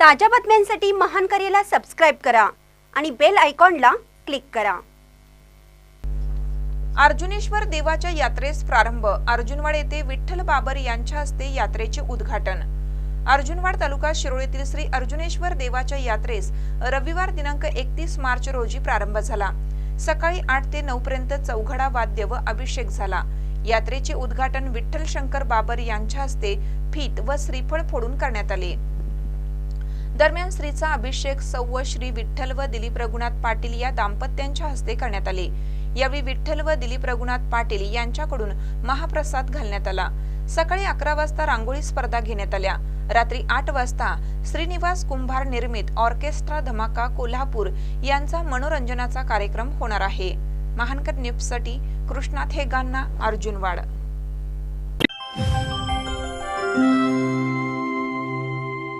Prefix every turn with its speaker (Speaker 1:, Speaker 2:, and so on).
Speaker 1: ताज्या बातम्यांसाठी महान करेला सबस्क्राईब करा आणि बेल आयकॉनला क्लिक करा.
Speaker 2: अर्जुनेश्वर देवाच्या यात्रेस प्रारंभ. अर्जुनवाड येथे विठ्ठल बाबर यांच्या हस्ते यात्रेचे उद्घाटन. अर्जुनवाड तालुका शिरोळीतील श्री अर्जुनेश्वर देवाच्या यात्रेस रविवार दिनांक एकतीस मार्च रोजी प्रारंभ झाला. सकाळी आठ ते नऊ पर्यंत चौघडा वाद्य व अभिषेक झाला. यात्रेचे उद्घाटन विठ्ठल शंकर बाबर यांच्या हस्ते फीत व श्रीफळ फोडून करण्यात आले. दरम्यान श्रीचा अभिषेक सौ श्री विठ्ठल व दिलीप रघुनाथ पाटील या दाम्पत्यांच्या हस्ते करण्यात आले. यावेळी विठ्ठल व दिलीप रघुनाथ पाटील यांच्याकडून महाप्रसाद घालण्यात आला. सकाळी अकरा वाजता रांगोळी स्पर्धा घेण्यात आल्या. रात्री आठ वाजता श्रीनिवास कुंभार निर्मित ऑर्केस्ट्रा धमाका कोल्हापूर यांचा मनोरंजनाचा कार्यक्रम होणार आहे. महानकर न्यूजसाठी कृष्णाथ हेगांना अर्जुनवाड